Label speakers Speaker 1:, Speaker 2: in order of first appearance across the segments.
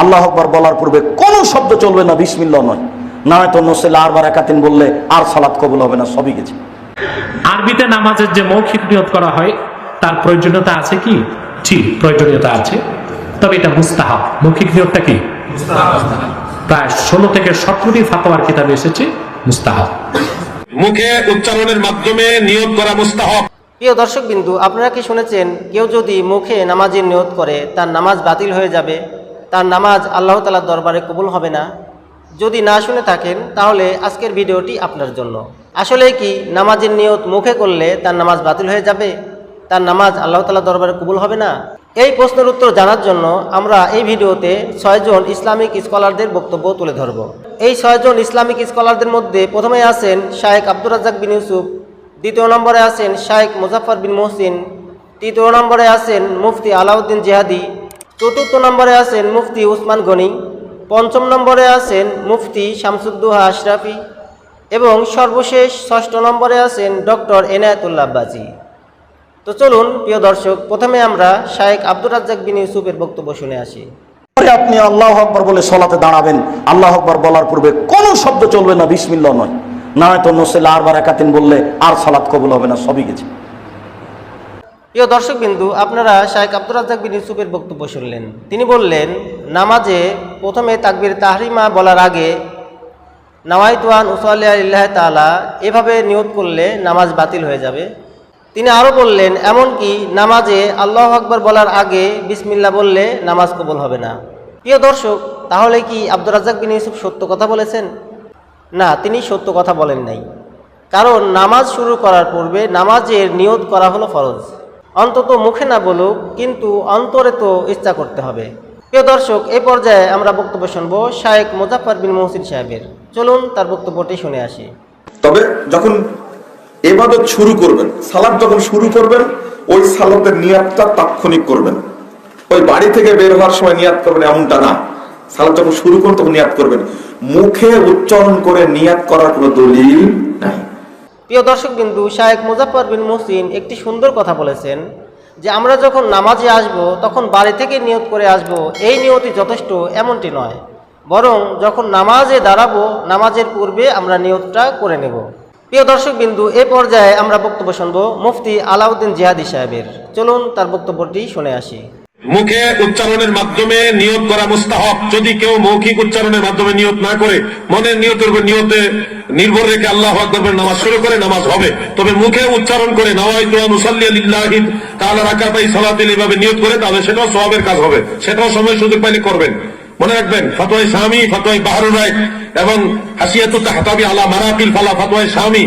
Speaker 1: আল্লাহ আকবর বলার পূর্বে কোনো শব্দ চলবে না বিসমিল্লা নয়। না হয়তো নসেল আরবার একাতিন বললে আর সালাত কবুল হবে না সবই গেছে।
Speaker 2: আরবিতে নামাজের যে মৌখিক নিয়ত করা হয় তার প্রয়োজনীয়তা আছে কি? জি প্রয়োজনীয়তা আছে। তবে এটা মুস্তাহাব। মৌখিক নিয়তটা কি? প্রায় ষোলো থেকে সতেরোটি ফাতোয়ার কিতাবে এসেছে মুস্তাহাব।
Speaker 3: মুখে উচ্চারণের মাধ্যমে নিয়োগ করা মুস্তাহব।
Speaker 4: প্রিয় দর্শক বিন্দু আপনারা কি শুনেছেন কেউ যদি মুখে নামাজের নিয়ত করে তার নামাজ বাতিল হয়ে যাবে? তার নামাজ আল্লাহ তালার দরবারে কবুল হবে না। যদি না শুনে থাকেন, তাহলে আজকের ভিডিওটি আপনার জন্য। আসলে কি, নামাজের নিয়ত মুখে করলে তার নামাজ বাতিল হয়ে যাবে? তার নামাজ আল্লাহ তালা দরবারে কবুল হবে না? এই প্রশ্নের উত্তর জানার জন্য আমরা এই ভিডিওতে ছয়জন ইসলামিক স্কলারদের বক্তব্য তুলে ধরব। এই ছয়জন ইসলামিক স্কলারদের মধ্যে প্রথমে আছেন শায়েক আব্দুর রাজ্জাক বিন ইউসুফ, দ্বিতীয় নম্বরে আছেন শাইখ মুজাফর বিন মোহসিন, তৃতীয় নম্বরে আছেন মুফতি আলাউদ্দিন জেহাদি চতুর্থ নম্বরে আছেন মুফতি উসমান গনি, পঞ্চম নম্বরে আছেন মুফতি শামসুদ্দোহা আশরাফি এবং সর্বশেষ ষষ্ঠ নম্বরে আছেন ডক্টর এনায়েতুল্লাহ আব্বাসি তো চলুন, প্রিয় দর্শক, প্রথমে আমরা শায়েখ আব্দুর রাজ্জাক বিন ইউসুফের বক্তব্য শুনে আসি।
Speaker 1: আপনি আল্লাহ আকবর বলে সলাতে দাঁড়াবেন, আল্লাহ আকবর বলার পূর্বে কোনো শব্দ চলবে না বিসমিল্লা নয়। না হয়তো নসেল আরবার একাতিন বললে আর সালাত কবুল হবে না, সবই গেছে।
Speaker 4: প্রিয় দর্শক বিন্দু আপনারা শাহেখ আব্দুর রাজ্জাক বিন ইউসুফের বক্তব্য শুনলেন। তিনি বললেন, নামাজে প্রথমে তাকবির তাহরিমা বলার আগে নাওয়াইতুয়ান উসাল্লাহ তালা এভাবে নিয়ত করলে নামাজ বাতিল হয়ে যাবে। তিনি আরও বললেন, এমনকি নামাজে আল্লাহ আকবর বলার আগে বিসমিল্লা বললে নামাজ কবুল হবে না। প্রিয় দর্শক, তাহলে কি আব্দুর রাজ্জাক বিন ইউসুফ সত্য কথা বলেছেন? না, তিনি সত্য কথা বলেন নাই। কারণ নামাজ শুরু করার পূর্বে নামাজের নিয়ত করা হলো ফরজ। অন্তত মুখে না বলুক, কিন্তু অন্তরে তো ইচ্ছা করতে হবে। প্রিয় দর্শক, এ পর্যায়ে আমরা বক্তব্য শুনব শায়েক মুজাফর বিন মহসিন সাহেবের। চলুন তার বক্তব্যটি শুনে আসি।
Speaker 5: তবে যখন এবাদত শুরু করবেন, সালাদ যখন শুরু করবেন, ওই সালাতের নিয়াতটা তাৎক্ষণিক করবেন। ওই বাড়ি থেকে বের হওয়ার সময় নিয়াত করবেন এমনটা না। সালাদ যখন শুরু করবেন, তখন নিয়াত করবেন। মুখে উচ্চারণ করে নিয়াত করার কোনো দলিল নাই।
Speaker 4: প্রিয় দর্শক বিন্দু শায়েক মুজাফর বিন মুহসিন একটি সুন্দর কথা বলেছেন যে আমরা যখন নামাজে আসব, তখন বাড়ি থেকে নিয়ত করে আসব, এই নিয়তই যথেষ্ট, এমনটি নয়। বরং যখন নামাজে দাঁড়াবো, নামাজের পূর্বে আমরা নিয়তটা করে নেব। প্রিয় দর্শক বিন্দু, এ পর্যায়ে আমরা বক্তব্য শুনব মুফতি আলাউদ্দিন জিহাদি সাহেবের। চলুন তার বক্তব্যটি শুনে আসি।
Speaker 3: মুখে উচ্চারণের মাধ্যমে নিয়োগ করা মুস্তাহব। যদি কেউ মৌখিক উচ্চারণের মাধ্যমে নিয়োগ না করে, মনের নিয়তের উপর নিয়তে নির্ভর রেখে আল্লাহ আকবরের নামাজ শুরু করে, নামাজ হবে। তবে মুখে উচ্চারণ করে নাওয়াইতু আন উসাল্লি লিল্লাহি তাআলা রাকাতাই সালাতিল, এভাবে নিয়ত করে, তাহলে সেটাও সবের কাজ হবে। সেটাও সময় সুযোগ পাইলে করবেন। মনে রাখবেন ফতোয়াই স্বামী ফতোয়াই বাহারুর রায় এবং হাসিয়াতু তাহতাবি আলা মারাকিল ফালা ফতোয়াই স্বামী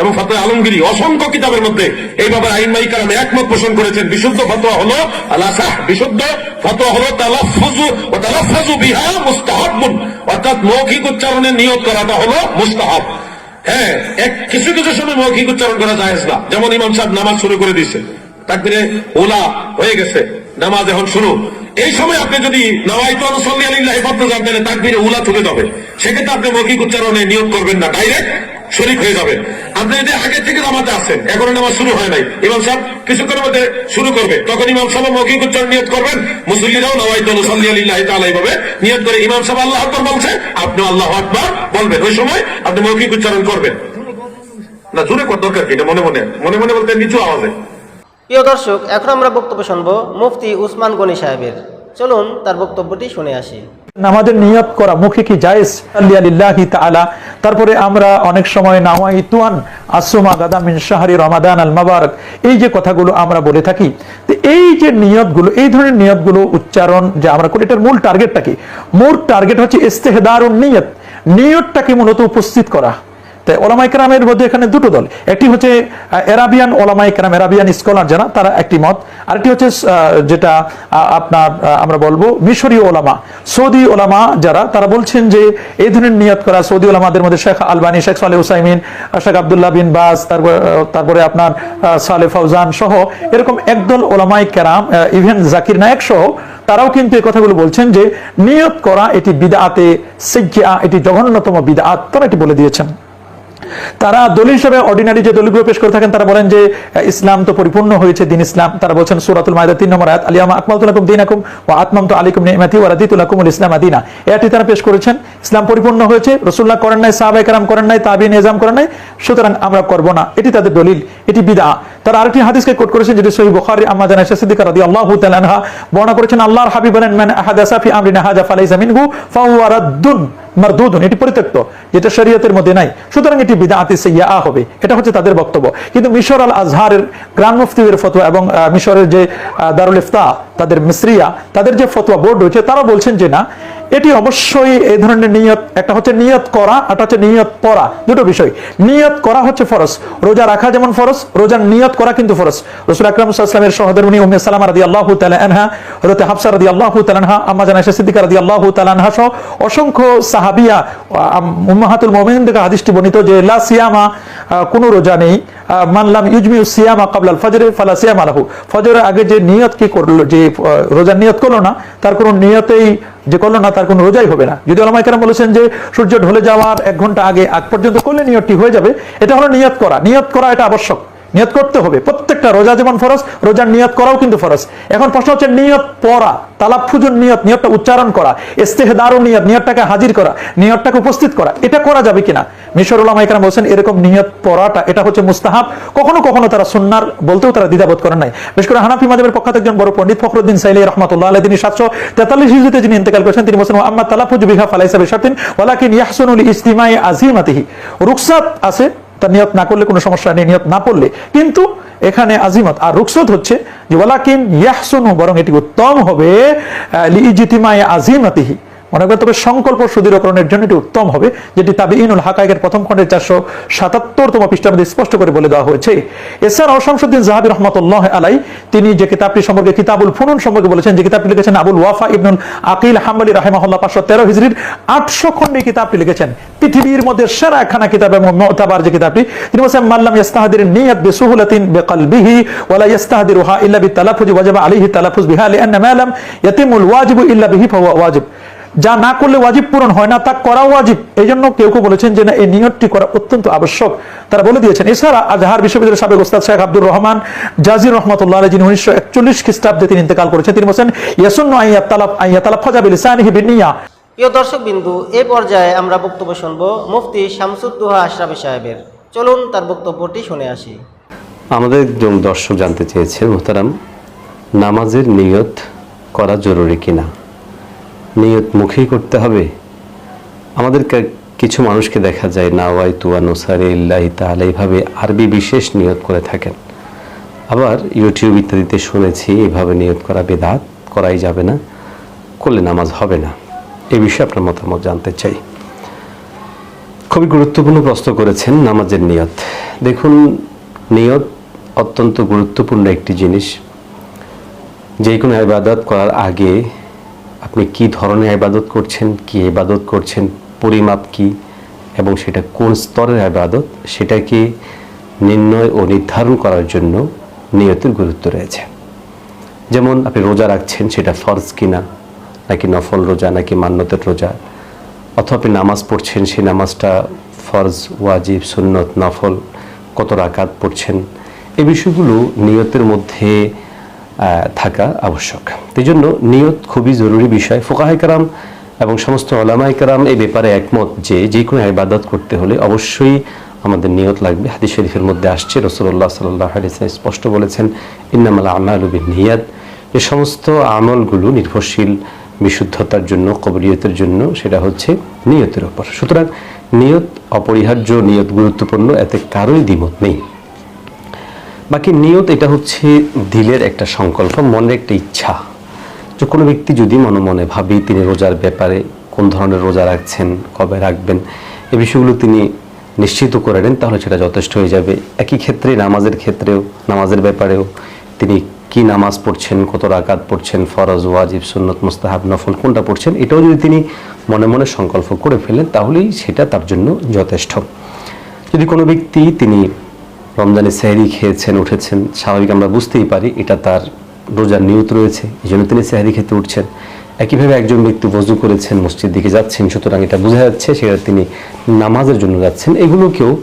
Speaker 3: এবং ফতোয়া আলমগিরি, অসংখ্য কিতাবের মধ্যে এই ব্যাপারে আইন মাই কারণে একমত পোষণ করেছেন। বিশুদ্ধ ফতোয়া হলো আলাসাহ বিশুদ্ধ ফতোয়া হলো তালাফফুজু ও তালাফফুজু বিহা মুস্তাহাব্বুন। অর্থাৎ মৌখিক উচ্চারণের নিয়োগ করাটা হলো মুস্তাহাব। হ্যাঁ এক কিছু কিছু সময় মৌখিক উচ্চারণ করা যায় না। যেমন ইমাম সাহেব নামাজ শুরু করে দিচ্ছে তাকবিরে ওলা হয়ে গেছে। নামাজ এখন শুরু। এই সময় আপনি যদি নাওয়াইতু আনুসল্লি আলিল্লাহি ফদ্দ জানতেন তাকবিরে উলা তুলে যাবে সেক্ষেত্রে আপনি মৌখিক উচ্চারণে নিয়োগ করবেন না ডাইরেক্ট শরিক হয়ে যাবে আপনি যদি আগে থেকে নামাজে আসেন এখনও নামাজ শুরু হয় নাই, ইমাম সাহেব কিছুক্ষণের মধ্যে শুরু করবে, তখন ইমাম সাহেব মৌখিক উচ্চারণ নিয়োগ করবেন, মুসল্লিরাও নাওয়াইতু আনুসল্লি আলিল্লাহি তাআলা এইভাবে নিয়োগ করে ইমাম সাহেব আল্লাহ আকবার বলছে আপনি আল্লাহ আকবার বলবেন। ওই সময় আপনি মৌখিক উচ্চারণ করবেন। না, জোরে কর, দরকার কি? এটা মনে মনে মনে মনে বলতে নিচু আওয়াজে।
Speaker 4: প্রিয় দর্শক, এখন আমরা বক্তব্য শুনব মুফতি উসমান গনি সাহেবের। চলুন তার বক্তব্যটি শুনে আসি।
Speaker 6: নামাজের নিয়ত করা মুখে কি জায়েজ? আল্লাহি তাআলা। তারপরে আমরা অনেক সময় নাওয়াই তুয়ান আসুমা গাদা মিন শাহরি রমাদান আল মাবারক এই যে কথাগুলো আমরা বলে থাকি, তো এই যে নিয়তগুলো, এই ধরনের নিয়তগুলো উচ্চারণ যে আমরা করি, এটার মূল টার্গেটটা কি? মূল টার্গেট হচ্ছে ইস্তেহদারুন নিয়ত। নিয়তটাকে মূলত উপস্থিত করা। তাই ওলামাই কেরামের মধ্যে এখানে দুটো দল। একটি হচ্ছে এরাবিয়ান ওলামাই কেরাম, এরাবিয়ান স্কলার যারা, তারা একটি মত। আরেকটি হচ্ছে যেটা আপনার আমরা বলব মিশরীয় ওলামা, সৌদি ওলামা যারা, তারা বলছেন যে এই ধরনের নিয়ত করা সৌদি ওলামাদের মধ্যে শেখ আলবানী, শেখ সালে হুসাইমিন শেখ আবদুল্লাহ বিন বাস, তারপর আপনার সালে ফৌজান সহ এরকম একদল ওলামাই কেরাম ইভেন জাকির নায়ক সহ, তারাও কিন্তু এই কথাগুলো বলছেন যে নিয়ত করা এটি বিদাতে সিজ্জা, এটি জঘন্যতম বিদাত তারা এটি বলে দিয়েছেন। তারা দলিল হিসেবে অর্ডিনারি যে দলিলগুলো পেশ করে থাকেন, তারা বলেন যে ইসলাম তো পরিপূর্ণ হয়েছে, দিন ইসলাম। তারা বলছেন সুরাতুল মায়দা তিন নম্বর আয়াত আলিয়ামা আকমালতুলাকুম দিনাকুম ওয়া আতমামতু আলাইকুম নি'মাতি ওয়া রাদিতুলাকুমুল ইসলাম আদিনা এটি তারা পেশ করেছেন। ইসলাম পরিপূর্ণ হয়েছে, রাসূলুল্লাহ করেন নাই, সাহাবায়ে কেরাম করেন নাই তাবিঈন নিজাম করেন নাই, সুতরাং আমরা করব না। এটি তাদের দলিল, এটি বিদা তারা আরেকটি হাদিসকে কোট করেছেন, যেটি সহিহ বুখারী, আম্মা জানা সিদ্দিকা রাদিয়াল্লাহু তাআলা আনহা বর্ণনা করেছেন, আল্লাহর হাবিব বলেন, মান আহাদাসা ফি আমরিনা হাযা ফালাইসা মিনহু, ফাহুয়া রাদ্দুন। মারদুদুন, এটি পরিত্যক্ত, যেটা শরীয়তের মধ্যে নাই। সুতরাং এটি বিদাতি সৈয়া হবে, এটা হচ্ছে তাদের বক্তব্য। কিন্তু মিশর আল আজহারের গ্রান্ড মুফতিদের ফতোয়া এবং মিশরের যে দারুল ইফতা তাদের মিসরিয়া, তাদের যে ফতোয়া বোর্ড রয়েছে, তারা বলছেন যে না এটি অবশ্যই এই ধরনের নিয়ত, একটা হচ্ছে নিয়ত করা একটা হচ্ছে নিয়ত পড়া। দুটো বিষয়। নিয়ত করা হচ্ছে ফরজ। রোজা রাখা যেমন ফরজ, রোজার নিয়ত করা কিন্তু ফরজ। রসুল আকরাম সাল্লামের সহধর্মিনী উম্মে সালামা রাদি আল্লাহ আনহা হজরত হাফসা রাদি আল্লাহ আনহা, আম্মা জানা সিদ্দিকা রাদি আল্লাহ আনহা সহ অসংখ্য সাহাবিয়া উম্মাহাতুল মোমিন থেকে হাদিসটি বর্ণিত যে, লা সিয়ামা কোনো রোজা নেই। মানলাম ইউজমিউ সিয়ামা কাবলাল ফজরে ফালা সিয়াম আলাহু ফজরের আগে যে নিয়ত কি করল, যে রোজার নিয়ত করল না, তার কোনো নিয়তেই যে করল না, তার কোনো রোজাই হবে না। যদি আলমাই কেরাম বলেছেন যে সূর্য ঢলে যাওয়ার এক ঘণ্টা আগে, আগ পর্যন্ত করলে নিয়তটি হয়ে যাবে, এটা হলো নিয়ত করা। নিয়ত করা এটা আবশ্যক। নিয়ত করতে হবে। প্রত্যেকটা রোজা যেমন ফরজ, রোজার নিয়ত করাও কিন্তু ফরজ। এখন প্রশ্ন হচ্ছে নিয়ত পড়া, তালাফুজুর নিয়ত, নিয়তটা উচ্চারণ করা ইস্তেহদারু নিয়ত, নিয়তটাকে হাজির করা, নিয়তটাকে উপস্থিত করা, এটা করা যাবে কিনা? মিশরুল মাইকার বলছেন, এরকম নিয়ত পড়াটা, এটা হচ্ছে মুস্তাহাব। কখনো কখনো তারা সুন্নার বলতেও তারা দ্বিধাবোধ করেন নাই। বিশেষ করে হানাফি মাযহাবের পক্ষ একজন বড় পণ্ডিত ফখরুদ্দিন সাইলি রহমাতুল্লাহ আলাইহি, তিনি 743 হিজরিতে যিনি ইন্তেকাল করেছেন, তিনি বলেছেন আম্মা তালাফুজ বিহা ফালাইসা বিশারতিন, ওয়ালাকিন ইয়াহসুনুল ইস্তিমাই আজিমাতিহি রুকসাত আছে তার নিয়ত না করলে কোনো সমস্যা নেই, নিয়ত না পড়লে কিন্তু এখানে আজিমত, আর রুকসত হচ্ছে যে, ওয়ালাকিন ইয়াহসুনু বরং এটি উত্তম হবে লিজিতিমায় আজিমাতিহি। মনে করেন, তবে সংকল্প সুদৃঢ়করণের জন্য এটি উত্তম হবে, যেটি তাবি ইনুল হাকাইকের প্রথম খণ্ডের চারশো সাতাত্তরতম পৃষ্ঠার মধ্যে স্পষ্ট করে বলে দেওয়া হয়েছে। এছাড়াও শামসুদ্দিন জাহাবি রহমতুল্লাহ আলাই, তিনি যে কিতাবটি সম্পর্কে কিতাবুল ফুনুন সম্পর্কে বলেছেন, যে কিতাবটি লিখেছেন আবুল ওয়াফা ইবনুল আকিল হাম্বলি রাহেমাহুল্লাহ পাঁচশো তেরো হিজরির আটশো খণ্ডে কিতাবটি লিখেছেন। পৃথিবীর মধ্যে সেরা একখানা কিতাব এবং মতাবার যে কিতাবটি, তিনি বলছেন মাল্লাম ইস্তাহাদির নিয়াত বিসুহুলাতিন বিকলবিহি ওয়ালা ইস্তাহাদিরুহা ইল্লা বিতালাফুজ ওয়াজিব আলাইহি তালাফুজ বিহা লিআন্না মা লাম ইয়াতিমুল ওয়াজিবু ইল্লা বিহি ফাহুয়া ওয়াজিব। যা না করলে ওয়াজিব পূরণ হয় না তা করা ওয়াজিব। এই জন্য কেউ কেউ বলেছেন যে না এই নিয়তটি করা অত্যন্ত আবশ্যক। তারা বলে দিয়েছেন এছাড়া আজহার বিশ্ববিদ্যালয়ের সাবেক ওস্তাদ শেখ আব্দুর রহমান জাজির রহমতুল্লাহ যিনি উনিশশো একচল্লিশ খ্রিস্টাব্দে তিনি ইন্তেকাল করেছেন তিনি বলছেন ইয়াসুন্ন আইয়া তালাব আইয়া তালাব ফজাবিল ইসানিহি বিনিয়া
Speaker 4: প্রিয় দর্শক বিন্দু এ পর্যায়ে আমরা বক্তব্য শুনব মুফতি শামসুদ্দোহা আশরাফি সাহেবের। চলুন তার বক্তব্যটি শুনে আসি।
Speaker 7: আমাদের একজন দর্শক জানতে চেয়েছেন মোহতারাম নামাজের নিয়ত করা জরুরি কিনা? নিয়ত মুখেই করতে হবে। আমাদেরকে কিছু মানুষকে দেখা যায়, নাওয়াই, তুয়া, নোসারে, ইল্লাহি তাহলে এইভাবে আরবি বিশেষ নিয়ত করে থাকেন। আবার ইউটিউব ইত্যাদিতে শুনেছি, এভাবে নিয়ত করা বেদাত করাই যাবে না, করলে নামাজ হবে না। এই বিষয়ে আপনার মতামত জানতে চাই। খুবই গুরুত্বপূর্ণ প্রশ্ন করেছেন নামাজের নিয়ত। দেখুন, নিয়ত অত্যন্ত গুরুত্বপূর্ণ একটি জিনিস। যে কোনো ইবাদত করার আগে আপনি কি ধরনের ইবাদত করছেন, কি ইবাদত করছেন, পরিমাপ কি, এবং সেটা কোন স্তরের ইবাদত সেটাকে নির্ণয় ও নির্ধারণ করার জন্য নিয়তের গুরুত্ব রয়েছে? যেমন আপনি রোজা রাখছেন, সেটা ফরজ কিনা, নাকি নফল রোজা, নাকি মান্যতের রোজা, অথবা আপনি নামাজ পড়ছেন, সেই নামাজটা ফরজ, ওয়াজিব, সুন্নত, নফল, কত রাকাত পড়ছেন এই বিষয়গুলো নিয়তের মধ্যে থাকা আবশ্যক। এই জন্য নিয়ত খুবই জরুরি বিষয়। ফোকাহাই কারাম এবং সমস্ত ওলামাই কারাম এই ব্যাপারে একমত যে যে কোনো ইবাদত করতে হলে অবশ্যই আমাদের নিয়ত লাগবে। হাদিস শরীফের মধ্যে আসছে রসুল্লাহ সাল্লাহ স্পষ্ট বলেছেন, ইন্নামাল আমালুবিন নিয়াদ যে সমস্ত আমলগুলো নির্ভরশীল বিশুদ্ধতার জন্য কবরিয়তের জন্য, সেটা হচ্ছে নিয়তের ওপর সুতরাং নিয়ত অপরিহার্য, নিয়ত গুরুত্বপূর্ণ, এতে কারোই দ্বিমত নেই। বাকি নিয়ত এটা হচ্ছে দিলের একটা সংকল্প, মনের একটা ইচ্ছা। যে কোনো ব্যক্তি যদি মনে মনে ভাবি তিনি রোজার ব্যাপারে কোন ধরনের রোজা রাখছেন, কবে রাখবেন, এ বিষয়গুলো তিনি নিশ্চিত করে নেন, তাহলে সেটা যথেষ্ট হয়ে যাবে। একই ক্ষেত্রে নামাজের ক্ষেত্রেও, নামাজের ব্যাপারেও তিনি কি নামাজ পড়ছেন, কত রাকাত পড়ছেন, ফরজ, ওয়াজিব, সুন্নত, মুস্তাহাব, নফল কোনটা পড়ছেন, এটাও যদি তিনি মনে মনে সংকল্প করে ফেলেন, তাহলেই সেটা তার জন্য যথেষ্ট। যদি কোনো ব্যক্তি তিনি রমজানে সেহরি খেয়েছেন, উঠেছেন, স্বাভাবিক আমরা বুঝতেই পারি এটা তার রোজার নিয়ত রয়েছে। এই জন্য তিনি সেহরি খেতে উঠছেন। একইভাবে একজন ব্যক্তি বজু করেছেন, মসজিদ দিকে যাচ্ছেন, সুতরাং এটা বোঝা যাচ্ছে সেটা তিনি নামাজের জন্য যাচ্ছেন। এগুলোকেও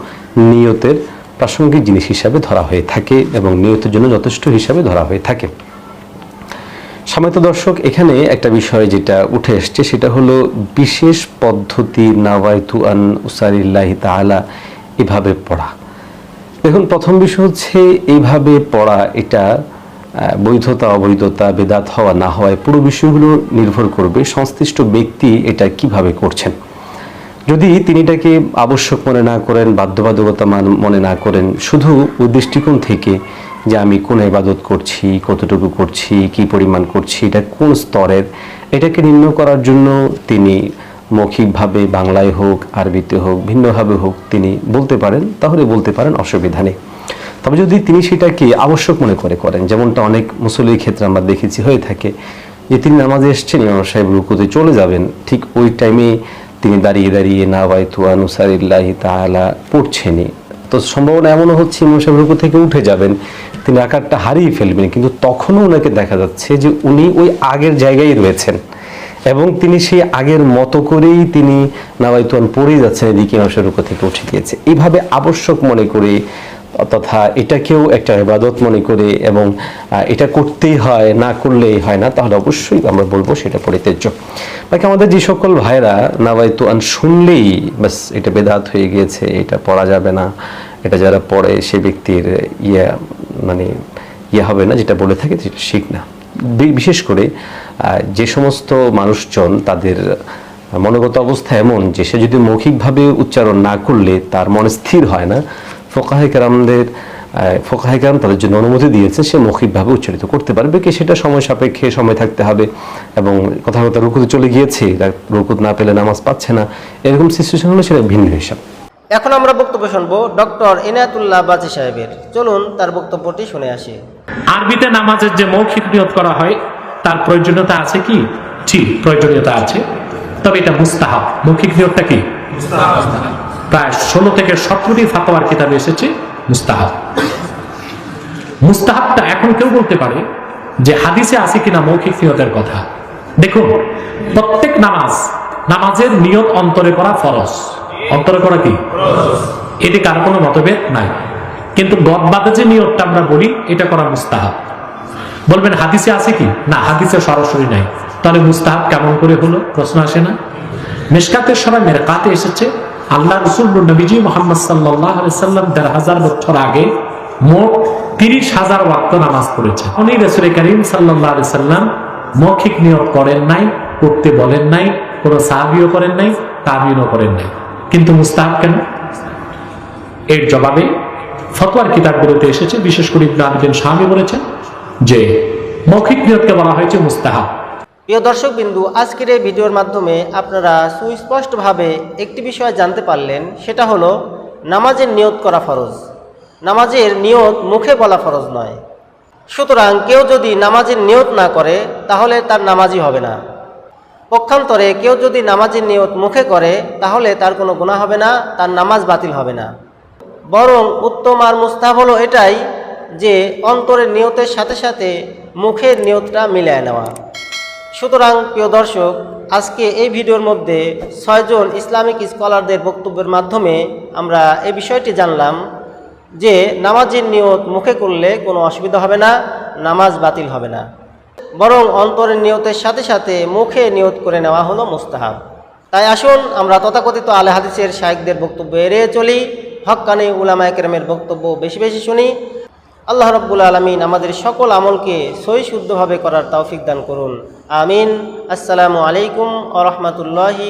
Speaker 7: নিয়তের প্রাসঙ্গিক জিনিস হিসাবে ধরা হয়ে থাকে এবং নিয়তের জন্য যথেষ্ট হিসাবে ধরা হয়ে থাকে। সমিত দর্শক, এখানে একটা বিষয় যেটা উঠে এসছে, সেটা হলো বিশেষ পদ্ধতি নাওয়াইতু আন উসারিল্লাহি তাআলা এভাবে পড়া। দেখুন, প্রথম বিষয় হচ্ছে এইভাবে পড়া, এটা বৈধতা, অবৈধতা, বেদাত হওয়া, না হওয়ায় পুরো বিষয়গুলো নির্ভর করবে সংশ্লিষ্ট ব্যক্তি এটা কীভাবে করছেন। যদি তিনি এটাকে আবশ্যক মনে না করেন, বাধ্যবাধকতা মান- না করেন, শুধু দৃষ্টিকোণ থেকে যে আমি কোন ইবাদত করছি, কতটুকু করছি, কি পরিমাণ করছি, এটা কোন স্তরের, এটাকে নির্ণয় করার জন্য তিনি মৌখিকভাবে বাংলায় হোক, আরবিতে হোক, ভিন্নভাবে হোক তিনি বলতে পারেন, তাহলে বলতে পারেন অসুবিধা নেই। তবে যদি তিনি সেটাকে আবশ্যক মনে করে করেন, যেমনটা অনেক মুসলির ক্ষেত্রে আমরা দেখেছি, হয়ে থাকে, যে তিনি নামাজে এসছেন, ইমাম সাহেব রুকুতে চলে যাবেন, ঠিক ওই টাইমে তিনি দাঁড়িয়ে দাঁড়িয়ে না বাই তুয়া নুসারিল্লাহি তাআলা পড়ছেনই। তো সম্ভাবনা এমনও হচ্ছে, ইমাম সাহেব রুকু থেকে উঠে যাবেন, তিনি আকারটা হারিয়ে ফেলবেন, কিন্তু তখনও ওনাকে দেখা যাচ্ছে যে উনি ওই আগের জায়গায় রয়েছেন। এবং তিনি সেই আগের মতো করেই তিনি নাওয়াইতুয়ান পড়ে যাচ্ছেন এদিকে ইমাম থেকে উঠে গিয়েছে। এইভাবে আবশ্যক মনে করে তথা এটাকেও একটা ইবাদত মনে করে এবং এটা করতেই হয়, না করলেই হয় না, তাহলে অবশ্যই আমরা বলব সেটা পরিত্যাজ্য বাকি আমাদের যে সকল ভাইরা নাওয়াইতু আন শুনলেই বাস এটা বেদাত হয়ে গিয়েছে, এটা পড়া যাবে না, এটা যারা পড়ে সে ব্যক্তির ইয়ে মানে ইয়ে হবে না, যেটা বলে থাকে সেটা শিখ না। বিশেষ করে যে সমস্ত মানুষজন তাদের মনোগত অবস্থা এমন যে সে যদি মৌখিকভাবে উচ্চারণ না করলে তার মনে স্থির হয় না ফোকাহিকারামদের ফোকাহিকারাম তাদের জন্য অনুমতি দিয়েছে, সে মৌখিকভাবে উচ্চারিত করতে পারবে কি সেটা সময় সাপেক্ষে সময় থাকতে হবে এবং কথা কথা রুকুতে চলে গিয়েছে রুকুত না পেলে নামাজ পাচ্ছে না। এরকম সিচুয়েশন হলে সেটা ভিন্ন হিসাব।
Speaker 4: এখন আমরা বক্তব্য শুনব ডক্টর এনায়াতুল্লাহ বাজি সাহেবের। চলুন তার বক্তব্যটি শুনে আসি।
Speaker 2: আরবিতে নামাজের যে মৌখিক নিয়ত করা হয় তার প্রয়োজনীয়তা আছে কি? জি প্রয়োজনীয়তা আছে। তবে এটা মুস্তাহাব। মৌখিক নিয়তটা কি? প্রায় ষোলো থেকে সতেরোটি ফাতোয়ার কিতাবে এসেছে মুস্তাহাব। মুস্তাহাবটা এখন কেউ বলতে পারে যে হাদিসে আছে কিনা মৌখিক নিয়তের কথা। দেখুন প্রত্যেক নামাজ নামাজের নিয়ত অন্তরে করা ফরজ। অন্তরে করা কি? এটি কার কোনো মতভেদ নাই। কিন্তু গদবাদে যে নিয়তটা আমরা বলি, এটা করা মুস্তাহাব। বলবেন, হাদিসে আছে কি? না, হাদিসে সরাসরি নাই। তাহলে মুস্তাহাব কেমন করে হলো? প্রশ্ন আসে না। মেশকাতের সময় মেরকাতে এসেছে। আল্লাহ রসুল নবীজি মোহাম্মদ সাল্লাম দেড় হাজার বছর আগে মোট তিরিশ হাজার ওয়াক্ত নামাজ পড়েছে উনি রসুল করিম সাল্লাহ সাল্লাম মৌখিক নিয়োগ করেন নাই করতে বলেন নাই, কোনো সাহাবিও করেন নাই, তাবিনও করেন নাই। কিন্তু মুস্তাহাব কেন? এর জবাবে ফতোয়ার কিতাবগুলোতে এসেছে, বিশেষ করে ইবনে আবিদিন স্বামী বলেছেন যে মৌখিক নিয়তকে বলা হয়েছে মুস্তাহাব।
Speaker 4: প্রিয় দর্শক বিন্দু, আজকের এই ভিডিওর মাধ্যমে আপনারা সুস্পষ্টভাবে একটি বিষয় জানতে পারলেন, সেটা হলো নামাজের নিয়ত করা ফরজ। নামাজের নিয়ত মুখে বলা ফরজ নয়। সুতরাং কেউ যদি নামাজের নিয়ত না করে, তাহলে তার নামাজই হবে না। পক্ষান্তরে কেউ যদি নামাজের নিয়ত মুখে করে, তাহলে তার কোনো গুণা হবে না, তার নামাজ বাতিল হবে না। বরং উত্তম আর মুস্তাব হলো এটাই যে অন্তরের নিয়তের সাথে সাথে মুখের নিয়তটা মিলিয়ে নেওয়া। সুতরাং প্রিয় দর্শক, আজকে এই ভিডিওর মধ্যে ছয়জন ইসলামিক স্কলারদের বক্তব্যের মাধ্যমে আমরা এই বিষয়টি জানলাম যে নামাজের নিয়ত মুখে করলে কোনো অসুবিধা হবে না, নামাজ বাতিল হবে না। বরং অন্তরের নিয়তের সাথে সাথে মুখে নিয়ত করে নেওয়া হলো মুস্তাহাব। তাই আসুন আমরা তথাকথিত আলে হাদিসের শায়েকদের বক্তব্য এড়িয়ে চলি। হক্কানি উলামায় কেরামের বক্তব্য বেশি বেশি শুনি। আল্লাহ রব্বুল আলমিন আমাদের সকল আমলকে সই শুদ্ধভাবে করার তৌফিক দান করুন। আমিন। আসসালামু আলাইকুম আ রহমতুল্লাহি